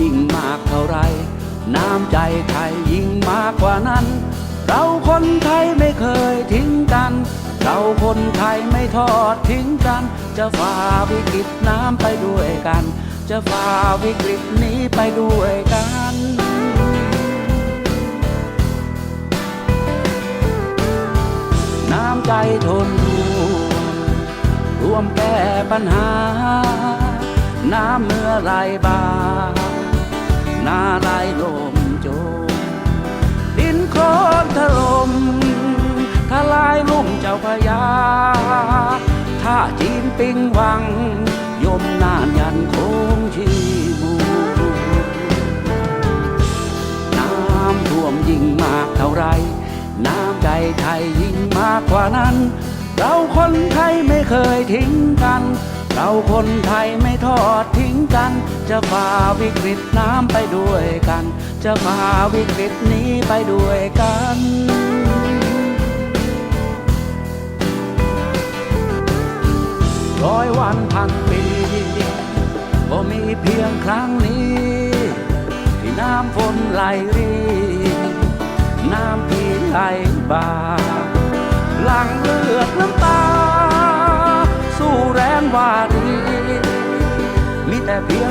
ยิงมากเท่าไร น้ำใจไทยยิ่งมากกว่านั้น เราคนไทยไม่เคยทิ้งกัน เราคนไทยไม่ทอดทิ้งกัน จะฝ่าวิกฤตน้ำไปด้วยกัน จะฝ่าวิกฤตนี้ไปด้วยกันน้ำใจทนร่วมแก้ปัญหา น้ำเมื่อไรบาง นาไรลมโจมดินโคลนถล่มทลายลุ่มเจ้าพยาถ้าจีนปิงวัง ยมนานยันโคงชีมูน้ำท่วมยิ่งมากเท่าไร น้ำใจไทยยิ่งมากกว่านั้น เราคนไทยไม่เคยทิ้งกัน เราคนไทยไม่ทอดทิ้งกัน จะฝ่าวิกฤตน้ำไปด้วยกัน จะฝ่าวิกฤตนี้ไปด้วยกันร้อยวันพันปีก็มีเพียงครั้งนี้ ที่น้ำฝนไหลรีน้ำพี่ไหลบ่าหลัง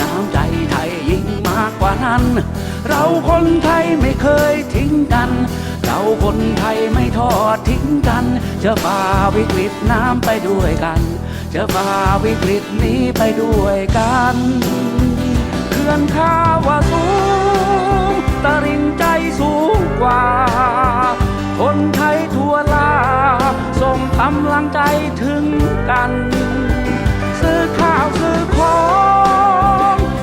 น้ำใจไทยยิ่งมากกว่านั้น เราคนไทยไม่เคยทิ้งกัน เราคนไทยไม่ทอดทิ้งกัน จะฝ่าวิกฤตน้ำไปด้วยกัน จะฝ่าวิกฤตนี้ไปด้วยกันเขื่อนข้าวาสูงตริงใจสูงกว่า คนไทยทั่วลาส่งกำลังใจถึงกัน ซื้อข้าวซื้อของ